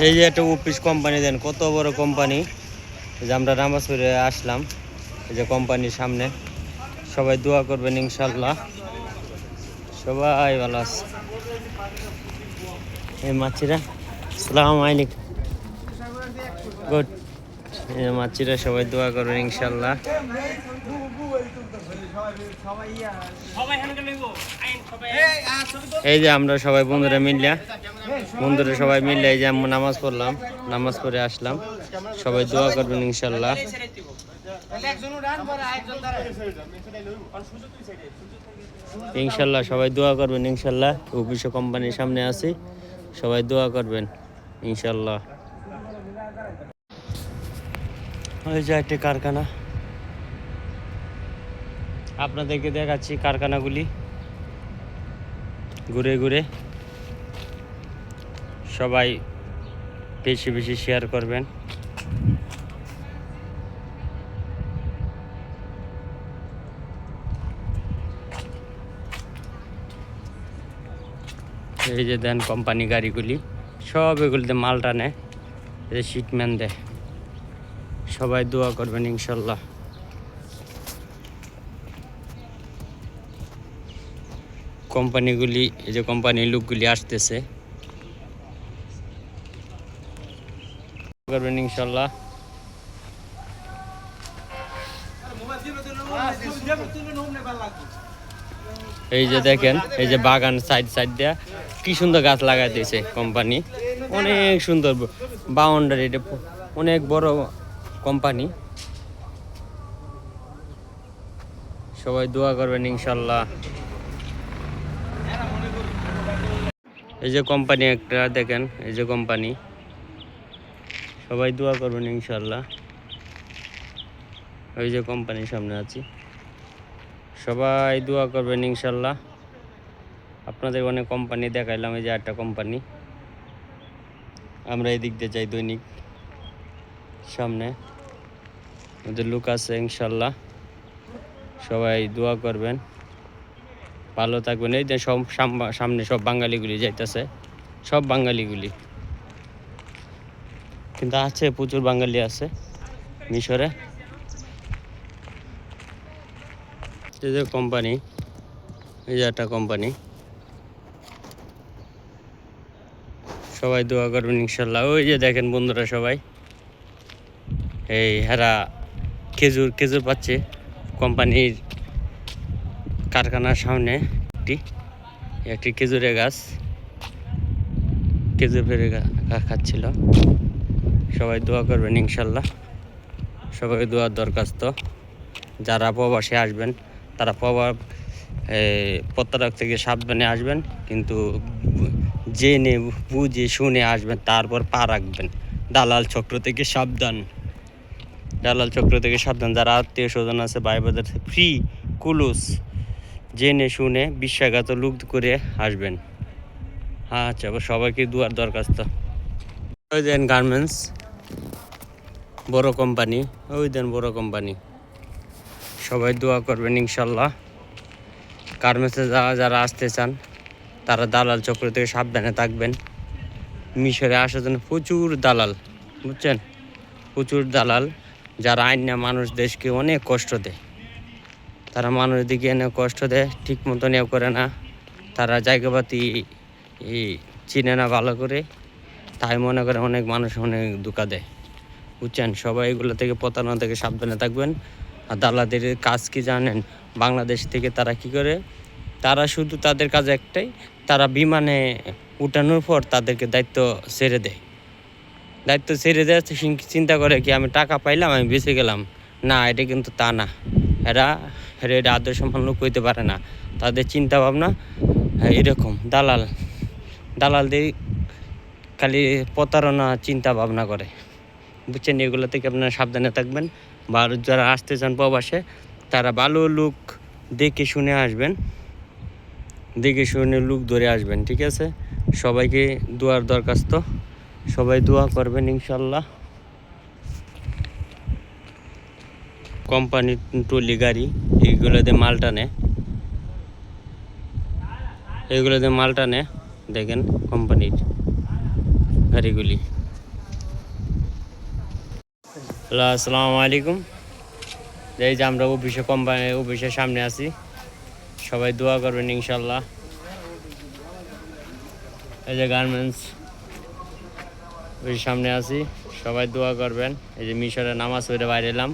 এই যে একটা অফিস কোম্পানি দেন কত বড় কোম্পানি যে আমরা নামাজ পড়ে আসলাম এই যে কোম্পানির সামনে। সবাই দোয়া করবেন ইনশাল্লাহ সবাই ভালো আছে। এই মাছিরা সালাম আলাইকুম। গুড এই মাছিরা সবাই দোয়া করবেন ইনশাল্লাহ এই যে আমরা সবাই বন্ধুরা মিললা বন্ধুরা সবাই মিলে এই যে আমরা নামাজ পড়লাম, নামাজ পড়ে আসলাম। সবাই দোয়া করবেন ইনশাল্লাহ ইনশাল্লাহ সবাই দোয়া করবেন ইনশাল্লাহ অফিসে কোম্পানির সামনে আছি, সবাই দোয়া করবেন ইনশাল্লাহ ওই যে একটি কারখানা। আপনাদেরকে দেখাচ্ছি কারখানাগুলি। ঘুরে ঘুরে। সবাই বেশি বেশি শেয়ার করবেন। এই যে দেন কোম্পানি গাড়িগুলি, সব এগুলিতে মাল টানে যে শিটম্যান দেয়। সবাই দোয়া করবেন ইনশাল্লাহ। কোম্পানিগুলি এই যে কোম্পানির লোকগুলি আসতেছে। করবেন ইনশাল্লাহ। এই যে দেখেন, এই যে বাগান সাইড সাইড দিয়া কি সুন্দর গাছ লাগাই দিয়েছে কোম্পানি। অনেক সুন্দর বাউন্ডারি এটা অনেক বড় কোম্পানি। সবাই দোয়া করবেন ইনশাল্লাহ। এই যে কোম্পানি একটা, দেখেন, এই যে কোম্পানি। সবাই দোয়া করবেন ইনশাল্লাহ ওই যে কোম্পানির সামনে আছি। সবাই দোয়া করবেন ইনশাল্লাহ আপনাদের অনেক কোম্পানি দেখাইলাম, এই যে একটা কোম্পানি। আমরা এদিক দিয়ে যাই দৈনিক। সামনে ওদের লুক আছে ইনশাল্লাহ সবাই দোয়া করবেন। ভালো থাকবেন। এই যে সব সাম- সামনে সব বাঙালিগুলি যাইতেছে। সব বাঙালিগুলি। কিন্তু আছে, প্রচুর বাঙালি আছে মিশরে। যে কোম্পানি এই যে একটা কোম্পানি সবাই দোয়া করবেন ইনশাল্লাহ। ওই যে দেখেন বন্ধুরা সবাই। এই হেরা খেজুর খেজুর পাচ্ছে কোম্পানির কারখানার সামনে একটি একটি খেজুরের গাছ। খেজুর পেরে খাচ্ছিল। সবাই দোয়া করবেন, ইনশাল্লাহ। সবাই দোয়ার দরখাস্ত। যারা প্রবাসে আসবেন, তারা প্রভা প্রত্যারক থেকে সাবধানে আসবেন, কিন্তু জেনে বুঝে শুনে আসবেন, তারপর পা রাখবেন। দালাল চক্র থেকে সাবধান। দালাল চক্র থেকে সাবধান। যারা আত্মীয় স্বজন আছে ভাই বোনদের ফ্রি কুলুস, জেনে শুনে বিশ্বাঘাত লুক করে আসবেন। আচ্ছা সবাইকে দুয়ার দরখাস্ত। গার্মেন্টস বড় কোম্পানি, ওই দেন বড় কোম্পানি। সবাই দোয়া করবেন ইনশাল্লাহ। গার্মেন্টসে যারা যারা আসতে চান, তারা দালাল চক্র থেকে সাবধানে থাকবেন। মিশরে আসার জন্য প্রচুর দালাল, বুঝছেন? প্রচুর দালাল, যারা আইন না মানুষ দেশকে অনেক কষ্ট দেয়। তারা মানুষ দিকে এনে কষ্ট দেয়, ঠিক মতন এও করে না। তারা জায়গাপাতি চিনে না ভালো করে। তাই মনে করে অনেক মানুষ অনেক ধোকা দেয়। বুঝছেন সবাই এগুলো থেকে প্রতারণা থেকে সাবধানে থাকবেন। আর দালালদের কাজ কি জানেন? বাংলাদেশ থেকে তারা কি করে? তারা শুধু তাদের কাজ একটাই, তারা বিমানে উঠানোর পর তাদেরকে দায়িত্ব ছেড়ে দেয়। দায়িত্ব ছেড়ে দেয় চিন্তা করে কি, আমি টাকা পাইলাম, আমি বেঁচে গেলাম? না, এটা কিন্তু তা না। এরা এটা আদর্শ লোক হইতে পারে না। তাদের চিন্তা ভাবনা এরকম, দালাল। দালালদের খালি প্রতারণা চিন্তা ভাবনা করে। বুঝছেন, এগুলো থেকে আপনারা সাবধানে থাকবেন। বা যারা আসতে চান প্রবাসে, তারা ভালো লুক দেখে শুনে আসবেন। দেখে শুনে লুক ধরে আসবেন, ঠিক আছে? সবাইকে দোয়ার দরখাস্ত। সবাই দোয়া করবেন ইনশাল্লাহ কোম্পানি ট্রলি গাড়ি এইগুলোতে মাল টানে। এইগুলোতে মাল টানে, দেখেন কোম্পানির গাড়িগুলি। হ্যালো, আসসালামু আলাইকুম। এই যে আমরা অফিসে কোম্পানি অফিসের সামনে আছি। সবাই দোয়া করবেন ইনশাল্লাহ। এই যে গার্মেন্টস অফিসের সামনে আছি, সবাই দোয়া করবেন। এই যে মিশরে নামাজ পড়ে বাইরে এলাম।